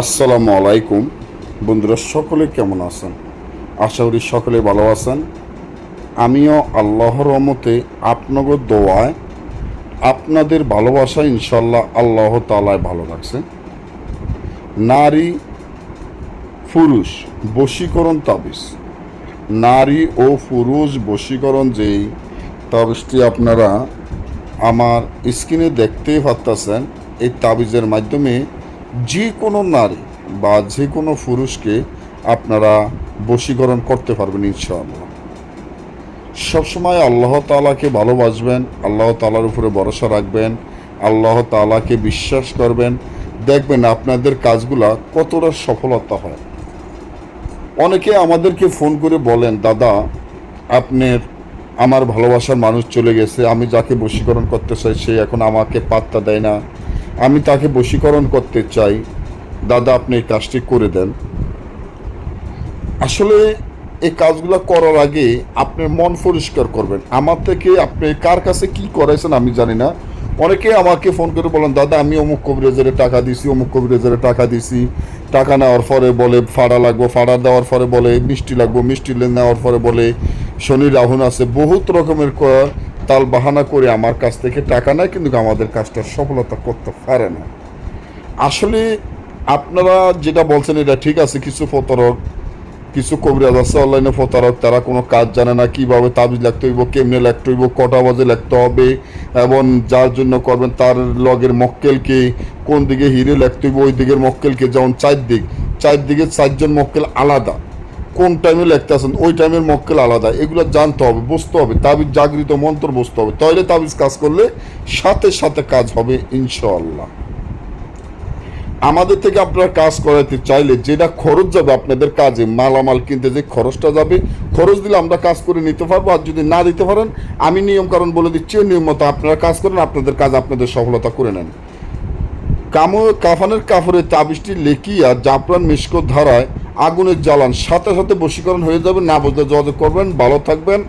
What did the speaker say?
আসসালামু আলাইকুম। বন্ধুরা, সকলে কেমন আছেন? আশা করি সকলে ভালো আছেন। আমিও আল্লাহর রহমতে আপনাদের দোয়ায়, আপনাদের ভালোবাসা ইনশাল্লাহ আল্লাহ তালায় ভালো রাখছে। নারী, পুরুষ, বশীকরণ তাবিজ। নারী ও পুরুষ বশীকরণ যেই তাবিজটি আপনারা আমার স্ক্রিনে দেখতেই পারতেছেন, এই তাবিজের মাধ্যমে যে কোনো নারী বা যে কোনো পুরুষকে আপনারা বশীকরণ করতে পারবেন ইনশাআল্লাহ। সবসময় আল্লাহ তালাকে ভালোবাসবেন, আল্লাহ তালার উপরে ভরসা রাখবেন, আল্লাহ তালাকে বিশ্বাস করবেন। দেখবেন আপনাদের কাজগুলা কতটা সফলতা হয়। অনেকে আমাদেরকে ফোন করে বলেন, দাদা, আপনার, আমার ভালোবাসার মানুষ চলে গেছে, আমি যাকে বশীকরণ করতে চাই, সে এখন আমাকে পাত্তা দেয় না। আমি তাকে বশীকরণ করতে চাই। দাদা, আপনি এই কাজটি করে দেন। আসলে এই কাজগুলো করার আগে আপনার মন পরিষ্কার করবেন। আমার থেকে আপনি কার কাছে কি করাইছেন আমি জানি না। অনেকে আমাকে ফোন করে বলেন, দাদা, আমি অমুক কবিরাজারে টাকা দিছি, অমুক কবিরাজারে টাকা দিছি। টাকা নেওয়ার পরে বলে ফাড়া লাগবো, ফাড়া দেওয়ার পরে বলে মিষ্টি লাগবো, মিষ্টি নেওয়ার পরে বলে শনি রাহুন আছে। বহুত রকমের তাল বাহানা করে আমার কাছ থেকে টাকা নেয়, কিন্তু আমাদের কাজটা সফলতা করতে পারে না। আসলে আপনারা যেটা বলছেন, এটা ঠিক আছে, কিছু প্রতারক, কিছু কবিরাজ আছে, অনলাইনে প্রতারক, তারা কোনো কাজ জানে না, কীভাবে তাবিজ লিখতে হইব, কেমনে লিখতে হইব, কটা বাজে লিখতে হবে, এবং যার জন্য করবেন, তার লগের মক্কেলকে কোন দিকে হিরে লিখতে হইব, ওই দিকের মক্কেলকে যেমন চারদিক চারদিকে চারজন মক্কেল আলাদা। কোন টাইমে লিখতে আসেন ওই টাইমের মক্কেল আলাদা। এগুলো জানতে হবে, বুঝতে হবে, তাবিজ জাগৃত মন্ত্র বুঝতে হবে। তাহলে তাবিজ কাজ করলে সাথে সাথে কাজ হবে, ইনশাআল্লাহ। আমাদের থেকে আপনারা কাজ করাতে চাইলে যেটা খরচ যাবে আপনাদের কাজে, মালামাল কিনতে যে খরচটা যাবে, খরচ দিলে আমরা কাজ করে নিতে পারব। আর যদি না দিতে পারেন, আমি নিয়ম কারণ বলে দিচ্ছি নিয়ম মতো আপনারা কাজ করেন, আপনাদের কাজ আপনাদের সফলতা করে নেন। কামো কাফানের কাপড়ে তাবিজটি লেখিয়া জাফরান মিশকো ধারায় আগুনের জ্বালান সাথে সাথে বশীকরণ হয়ে যাবে। না বুঝলে যোগাযোগ করবেন ভালো থাকবেন।